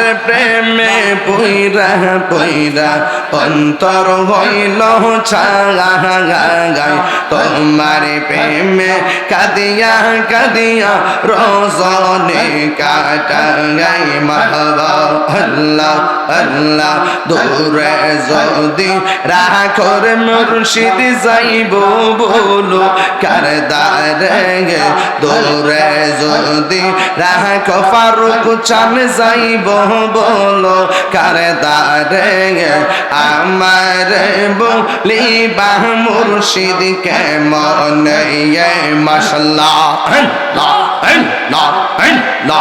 তোমার প্রেমে পুইরা পুইরা অন্তর হইল ছাগাই তোমার প্রেমে কাদিয়া কাদিয়া রোজনে কাটাই মাহবা আল্লাহ। আল্লাহ দূরে যদি রাখর মুর্শিদ যাইব বলো কারদারে দূরে যদি রাখ ফারুক চান যাইব বলো কারদারে আমার বলিবা মুর্শিদ কে মনে মশলা না না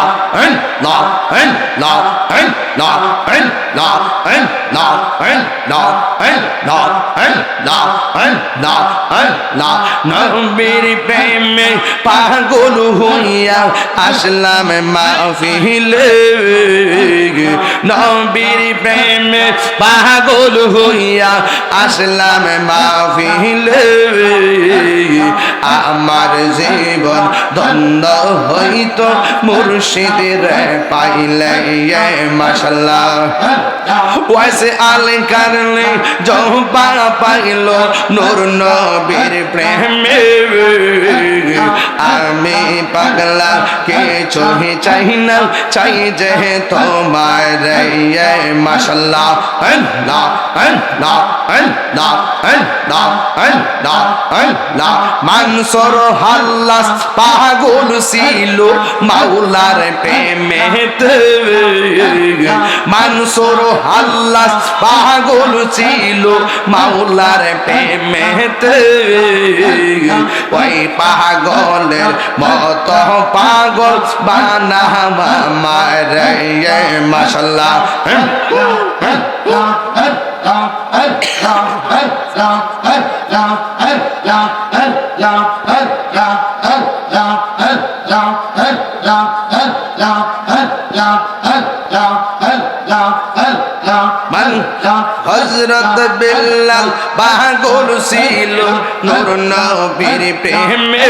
না না না না নবীর প্রেমে পাগল হইয়া আসলাম মাহফিলে নবীর প্রেমে পাগল হইয়া আসলাম মাহফিলে আমার জীবন দ্বন্দ্ব হইত, মুর্শিদের পাইলে মাসাল্লাহ ওয়াসে আল কারণে জহবা পাইল নূর নবীর প্রেমে। পাগলা, কে চোহে চাই না, চাই যে তোমার মাসাল্লাহ না না না না না না মানসর হাল্লাস পাগল ছিল মাওলার প্রেমেতে। মানসর হাল্লাস পাগল ছিল মাওলার প্রেমেতে। ওই পাগলের মত পাগল বানা মারে মাসাল্লাহ হজরত বিল্লাল পাগল ছিল নূর নবীর প্রেমে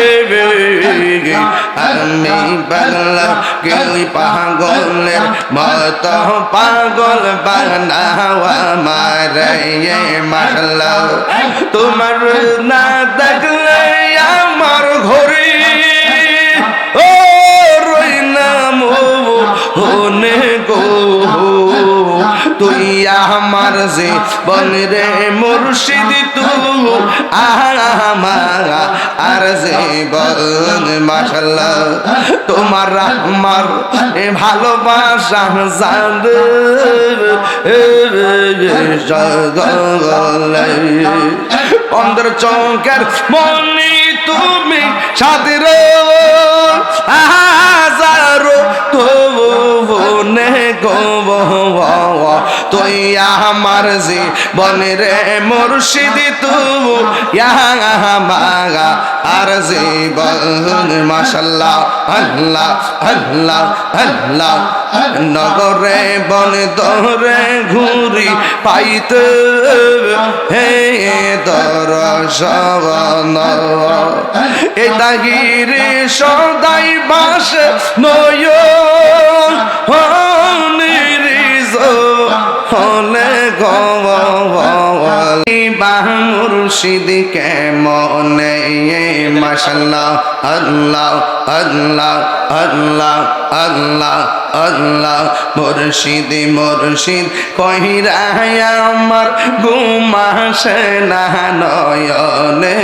আমি পাগলা কেউ পাগলের মত পাগল বানাওয়া মারে মাসাল্লাহ তোমার না দেখলে আমার ঘরে আমার যে বন রে মুর্শিদ তু, আমার আর যে বন মাশাল্লাহ তোমার আমার ভালোবাসা জান অন্দর চৌকের মনি তুমি সাদের হাজারো তো বনে গো তুই আমার যে বনে রে মুর্শিদি, তু মাগা। আর যে বন মাশাল্লাহ, আল্লাহ আল্লাহ আল্লাহ। নগরে, বন, দরে ঘুরি পাইতে হে দর সবন এটা গিরি সদাই বাস নয় মুর্শিদ কে মনে মাসাল্লাহ আল্লাহ আল্লাহ আল্লাহ আল্লাহ আল্লাহ। মুর্শিদ মুর্শিদ কহিরা আমার ঘুমাসে না নয়নে,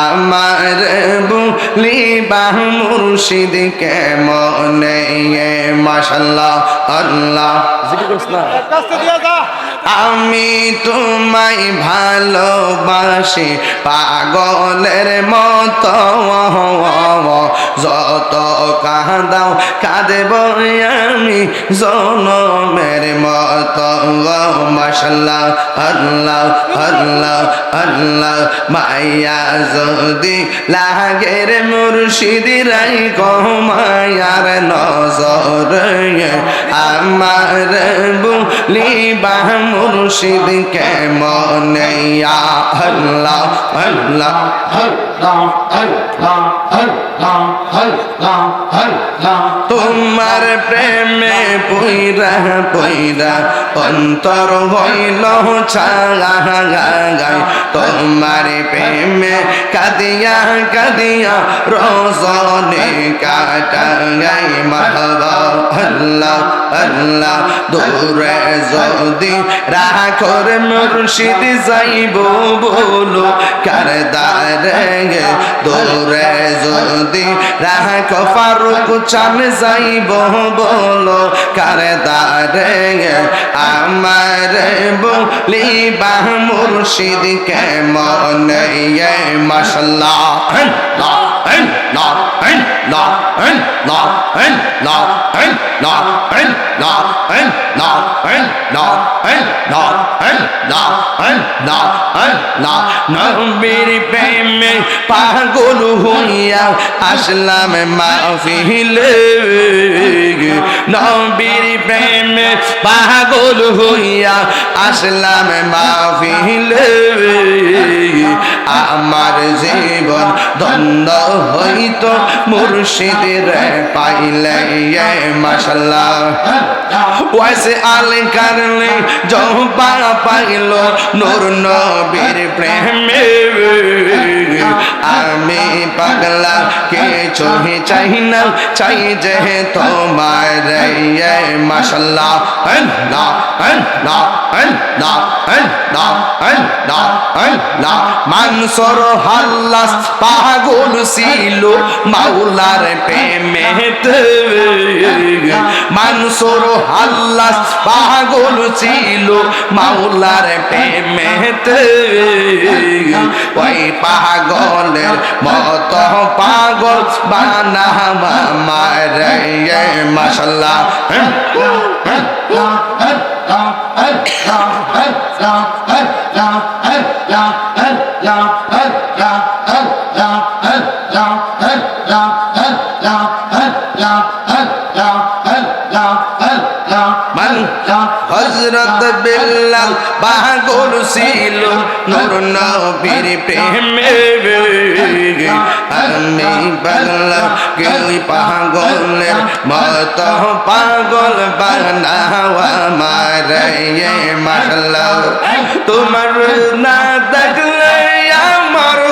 আমার বুলিবা মুর্শিদ কে মনে মাসাল্লাহ আল্লাহ আমি তোমায় ভালোবাসি পাগলের মতো যত কাঁদাও কাঁদেব আমি জনমের মতো মশাল্লাহ, আল্লাহ আল্লাহ আল্লাহ। মাইয়া যদি লাগের মুর্শিদিরাই কমায়ার নজর আমার বুলি বাহ মুর্শিদ কেমন? ইয়া আল্লাহ আল্লাহ। তোমার প্রেমে পুইরা পুইরা অন্তর হইল ছাগাই তোমার প্রেমে কাদিয়া কাদিয়া রসনে কাটাই মাহবা। আল্লাহ আল্লাহ, দূরে যদি রাখর মুর্শিদ যাইব বলো কার দারে দূরে যদি রাখ ফারুক চান যাইব বলো কার দারে আমার ইয়ে পাগল হইয়া আসলাম মাহফিলে। নবীর প্রেমে পাগল হইয়া আসলাম মাফিল আমার জীবন দ্বন্দ্ব হইত মুর্শিদের পাইলে মাসাল্লাহ ওয়াইসে আলে কারলে জহবা পাইল নূর নবীর প্রেমে। আমি পাগলা কে চোহে চাই না, চাই যে তোমার মাসাল্লাহ না মানসর হাল্লাস পাগল ছিল, মাওলার প্রেমেতে। মানসর হাল্লাস পাগল ছিল, মাওলার প্রেমেতে। ওই পাগলের মত পাগল বানা মারে মাসাল্লাহ হজরত বিল্লাল পাগল ছিল নূর নবীর প্রেমে আমি পাগলা কেউ পাগলের মত পাগল বানাওয়া মারে মারলা তোমার না দেখলে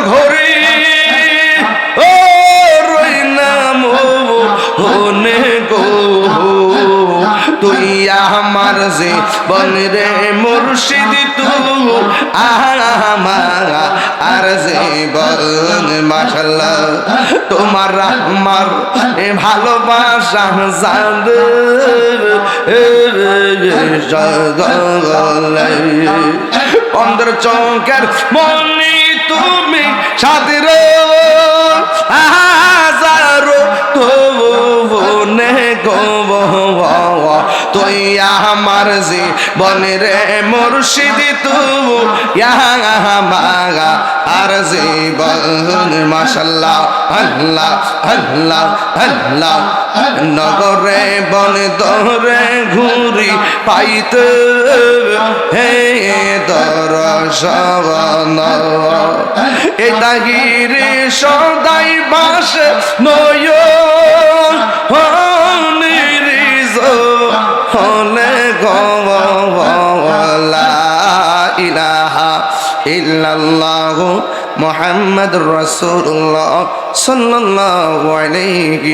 ঘরে। ও, রই নাম হনে গো। তুই আমার যে বন রে মুর্শিদ, তু আমার আর যে বন, মাশাল্লাহ। তোমার আমার ভালোবাসা জাদ অন্দর চৌকের মনি তুমি সাদের তুই আমার জি বনে রে মুর্শিদ, তু মাগা আর জীবন। মাশাল্লাহ, আল্লাহ আল্লাহ আল্লাহ। নগরে বন দরে ঘুরি পাইতে হে দর সবন এটা গিরি সদাই বাস নয় ইলাহা ইল্লাল্লাহ মোহাম্মদ রসুল্লাহ সাল্লাল্লাহু আলাইহি